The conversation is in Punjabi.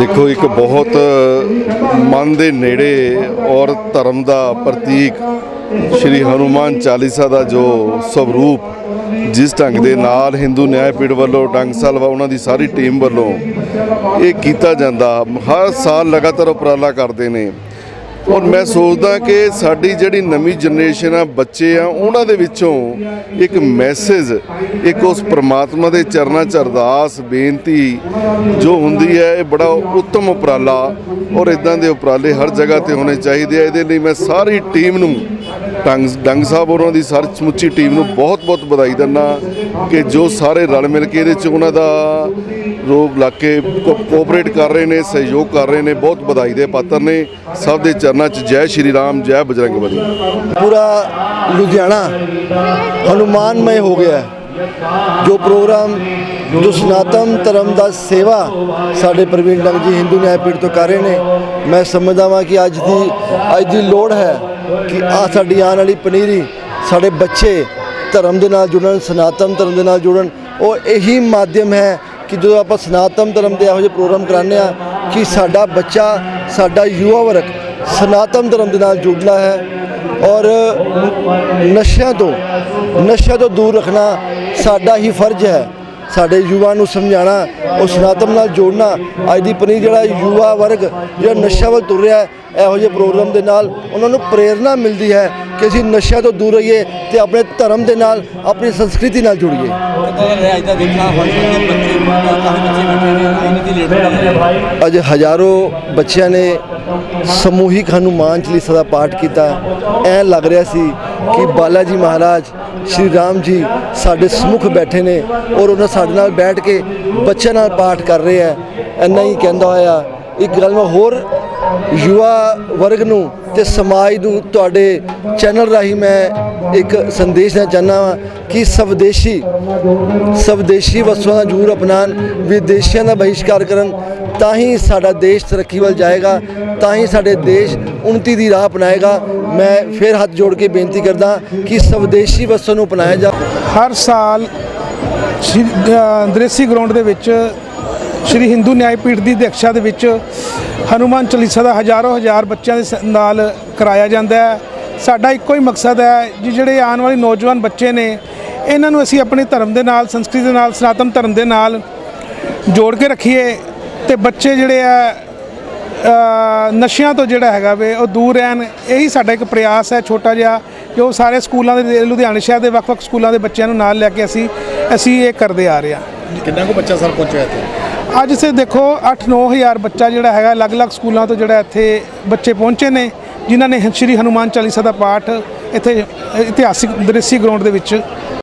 ਦੇਖੋ, ਇੱਕ ਬਹੁਤ ਮਨ ਦੇ ਨੇੜੇ ਔਰ ਧਰਮ ਦਾ ਪ੍ਰਤੀਕ ਸ਼੍ਰੀ ਹਨੂਮਾਨ ਚਾਲੀਸਾ ਦਾ ਜੋ ਸਵਰੂਪ ਜਿਸ ਢੰਗ ਦੇ ਨਾਲ ਹਿੰਦੂ ਨਿਆਂ ਪੀੜ ਵੱਲੋਂ ਡੰਗ ਸਾਹਿਬ ਉਹਨਾਂ ਦੀ ਸਾਰੀ ਟੀਮ ਵੱਲੋਂ ਇਹ ਕੀਤਾ ਜਾਂਦਾ। ਹਰ ਸਾਲ ਲਗਾਤਾਰ ਉਪਰਾਲਾ ਕਰਦੇ ਨੇ। ਔਰ ਮੈਂ ਸੋਚਦਾ ਕਿ ਸਾਡੀ ਜਿਹੜੀ ਨਵੀਂ ਜਨਰੇਸ਼ਨ ਆ, ਬੱਚੇ ਆ, ਉਹਨਾਂ ਦੇ ਵਿੱਚੋਂ ਇੱਕ ਮੈਸੇਜ, ਇੱਕ ਉਸ ਪ੍ਰਮਾਤਮਾ ਦੇ ਚਰਨਾਂ 'ਚ ਅਰਦਾਸ, ਬੇਨਤੀ ਜੋ ਹੁੰਦੀ ਹੈ, ਇਹ ਬੜਾ ਉੱਤਮ ਉਪਰਾਲਾ ਔਰ ਇਦਾਂ ਦੇ ਉਪਰਾਲੇ ਹਰ ਜਗ੍ਹਾ ਤੇ ਹੋਣੇ ਚਾਹੀਦੇ ਆ। ਇਹਦੇ ਲਈ ਮੈਂ ਸਾਰੀ ਟੀਮ ਨੂੰ ਡੰਗ ਡੰਗ ਸਾਹਿਬ ਉਹਨਾਂ ਦੀ ਸਾਰੀ ਸਮੁੱਚੀ ਟੀਮ ਨੂੰ ਬਹੁਤ ਬਹੁਤ ਵਧਾਈ ਦਿੰਦਾ ਕਿ ਜੋ ਸਾਰੇ ਰਲ ਮਿਲ ਕੇ ਇਹਦੇ 'ਚ ਉਹਨਾਂ ਦਾ ਲੋਕ ਲਾਕੇ ਕੋਆਪਰੇਟ ਕਰ ਰਹੇ ਨੇ, ਸਹਿਯੋਗ ਕਰ ਰਹੇ ਨੇ, ਬਹੁਤ ਵਧਾਈ ਦੇ ਪਾਤਰ ਨੇ। ਸਭ ਦੇ ਚਰਨਾਂ 'ਚ ਜੈ ਸ਼੍ਰੀ ਰਾਮ, ਜੈ ਬਜਰੰਗਬਲੀ ਪੂਰਾ ਲੁਧਿਆਣਾ ਹਨੂਮਾਨਮय ਹੋ ਗਿਆ ਜੋ ਪ੍ਰੋਗਰਾਮ, ਜੋ ਸਨਾਤਨ ਧਰਮ ਦਾ ਸੇਵਾ ਸਾਡੇ ਪ੍ਰਵੀਨ ਡੰਗ ਜੀ ਹਿੰਦੂ ਨਿਆਂ ਪੀੜ ਤੋਂ ਕਰ ਰਹੇ ਨੇ, ਮੈਂ ਸਮਝਦਾ ਹਾਂ ਕਿ ਅੱਜ ਦੀ ਅੱਜ ਦੀ ਲੋੜ ਹੈ ਕਿ ਆ ਸਾਡੀ ਆਉਣ ਵਾਲੀ ਪਨੀਰੀ ਸਾਡੇ ਬੱਚੇ ਧਰਮ ਦੇ ਨਾਲ ਜੁੜਨ, ਸਨਾਤਨ ਧਰਮ ਦੇ ਨਾਲ ਜੁੜਨ। ਉਹ ਇਹੀ ਮਾਧਿਅਮ ਹੈ ਕਿ ਜਦੋਂ ਆਪਾਂ ਸਨਾਤਨ ਧਰਮ ਦੇ ਇਹੋ ਜਿਹੇ ਪ੍ਰੋਗਰਾਮ ਕਰਾਉਂਦੇ ਆ ਕਿ ਸਾਡਾ ਬੱਚਾ, ਸਾਡਾ ਯੁਵਾ ਵਰਗ ਸਨਾਤਨ ਧਰਮ ਦੇ ਨਾਲ ਜੁੜਨਾ ਹੈ ਔਰ ਨਸ਼ਿਆਂ ਤੋਂ ਨਸ਼ਿਆਂ ਤੋਂ ਦੂਰ ਰੱਖਣਾ ਸਾਡਾ ਹੀ ਫਰਜ਼ ਹੈ। ਸਾਡੇ ਯੁਵਾ ਨੂੰ ਸਮਝਾਉਣਾ ਉਹ ਸਨਾਤਨ ਨਾਲ ਜੋੜਨਾ। ਅੱਜ ਦੀ ਪਨੀ ਜਿਹੜਾ ਯੁਵਾ ਵਰਗ ਜਿਹੜਾ ਨਸ਼ਾ ਵੱਲ ਤੁਰ ਰਿਹਾ ਹੈ ਇਹੋ ਜਿਹੇ ਪ੍ਰੋਗਰਾਮ ਦੇ ਨਾਲ ਉਹਨਾਂ ਨੂੰ ਪ੍ਰੇਰਣਾ ਮਿਲਦੀ ਹੈ ਕਿ ਅਸੀਂ ਨਸ਼ਿਆਂ ਤੋਂ ਦੂਰ ਰਹੀਏ ਤੇ ਆਪਣੇ ਧਰਮ ਦੇ ਨਾਲ ਆਪਣੀ ਸੰਸਕ੍ਰਿਤੀ ਨਾਲ ਜੁੜੀਏ। ਅੱਜ ਹਜ਼ਾਰੋਂ ਬੱਚਿਆਂ ਨੇ ਸਮੂਹਿਕ ਹਨੂਮਾਨ ਚਾਲੀਸਾ ਦਾ ਪਾਠ ਕੀਤਾ। ਐ ਲੱਗ ਰਿਹਾ ਸੀ ਕਿ ਬਾਲਾ ਜੀ ਮਹਾਰਾਜ ਸ਼੍ਰੀ ਰਾਮ ਜੀ ਸਾਡੇ ਸਮੁਖ ਬੈਠੇ ਨੇ ਔਰ ਉਹਨਾਂ ਸਾਡੇ ਨਾਲ ਬੈਠ ਕੇ ਬੱਚਿਆਂ ਨਾਲ ਪਾਠ ਕਰ ਰਹੇ ਆ। ਇੰਨਾ ਹੀ ਕਹਿੰਦਾ ਹੋਇਆ। ਇੱਕ ਗੱਲ ਮੈਂ ਹੋਰ ਯੁਵਾ ਵਰਗ ਨੂੰ ਤੇ ਸਮਾਜ ਨੂੰ ਤੁਹਾਡੇ ਚੈਨਲ ਰਾਹੀਂ ਮੈਂ ਇੱਕ ਸੰਦੇਸ਼ ਦੇਣਾ ਚਾਹੁੰਦਾ ਹਾਂ ਕਿ ਸਵਦੇਸ਼ੀ ਸਵਦੇਸ਼ੀ ਵਸਤੂਆਂ ਦਾ ਜ਼ੂਰ ਅਪਣਾਉਣ ਵਿਦੇਸ਼ੀਆਂ ਦਾ ਬਹਿਸ਼ਕਾਰ ਕਰਨ ਤਾਂ ਹੀ ਸਾਡਾ ਦੇਸ਼ ਤਰੱਕੀ ਵੱਲ ਜਾਏਗਾ ਤਾਂ ਹੀ ਸਾਡੇ ਦੇਸ਼ ਉન્નਤੀ ਦੀ ਰਾਹ ਅਪਣਾਏਗਾ। ਮੈਂ ਫਿਰ ਹੱਥ ਜੋੜ ਕੇ ਬੇਨਤੀ ਕਰਦਾ ਕਿ ਸਵਦੇਸ਼ੀ ਵਸਤੂ ਨੂੰ ਅਪਣਾਇਆ ਜਾ ਹਰ ਸਾਲ ਸ਼੍ਰੀ ਅ, ਦ੍ਰੇਸੀ ਗਰਾਊਂਡ ਦੇ ਵਿੱਚ ਸ਼੍ਰੀ ਹਿੰਦੂ ਨਿਆਂ ਪੀਠ ਦੀ ਅਧਿਕਸ਼ਾ ਦੇ ਵਿੱਚ ਹਨੂਮਾਨ ਚਾਲੀਸਾ ਦਾ ਹਜ਼ਾਰੋਂ ਹਜ਼ਾਰ ਬੱਚਿਆਂ ਦੇ ਸ- ਨਾਲ ਕਰਾਇਆ ਜਾਂਦਾ ਹੈ। ਸਾਡਾ ਇੱਕੋ ਹੀ ਮਕਸਦ ਹੈ ਜੀ ਜਿਹੜੇ ਆਉਣ ਵਾਲੇ ਨੌਜਵਾਨ ਬੱਚੇ ਨੇ ਇਹਨਾਂ ਨੂੰ ਅਸੀਂ ਆਪਣੇ ਧਰਮ ਦੇ ਨਾਲ ਸੰਸਕ੍ਰਿਤੀ ਦੇ ਨਾਲ ਸਨਾਤਨ ਧਰਮ ਦੇ ਨਾਲ ਜੋੜ ਕੇ ਰੱਖੀਏ ਤੇ ਬੱਚੇ ਜਿਹੜੇ ਆ ਨਸ਼ਿਆਂ ਤੋਂ ਜਿਹੜਾ ਹੈਗਾ ਵੇ ਉਹ ਦੂਰ ਰਹਿਣ ਇਹੀ ਸਾਡਾ ਇੱਕ ਪ੍ਰਯਾਸ ਹੈ ਛੋਟਾ ਜਿਹਾ ਜੋ ਸਾਰੇ ਸਕੂਲਾਂ ਦੇ ਲੁਧਿਆਣਾ ਸ਼ਹਿਰ ਦੇ ਵੱਖ-ਵੱਖ ਸਕੂਲਾਂ ਦੇ ਬੱਚਿਆਂ ਨੂੰ ਨਾਲ ਲੈ ਕੇ ਅਸੀਂ ਅਸੀਂ ਇਹ ਕਰਦੇ ਆ ਰਹੇ ਹਾਂ। ਕਿੰਨਾ ਕੋ ਬੱਚਾ ਸਰ ਪਹੁੰਚਿਆ ਇੱਥੇ? ਅੱਜ ਸੇ ਦੇਖੋ 8-9 ਹਜ਼ਾਰ ਬੱਚਾ ਜਿਹੜਾ ਹੈਗਾ ਅਲੱਗ-ਅਲੱਗ ਸਕੂਲਾਂ ਤੋਂ ਜਿਹੜਾ ਇੱਥੇ ਬੱਚੇ ਪਹੁੰਚੇ ਨੇ। ਜਿਨ੍ਹਾਂ ਨੇ ਸ਼੍ਰੀ ਹਨੂਮਾਨ ਚਾਲੀਸਾ ਦਾ ਪਾਠ ਇੱਥੇ ਇਤਿਹਾਸਿਕ ਦ੍ਰਿਸ਼ੀ ਗਰਾਊਂਡ ਦੇ ਵਿੱਚ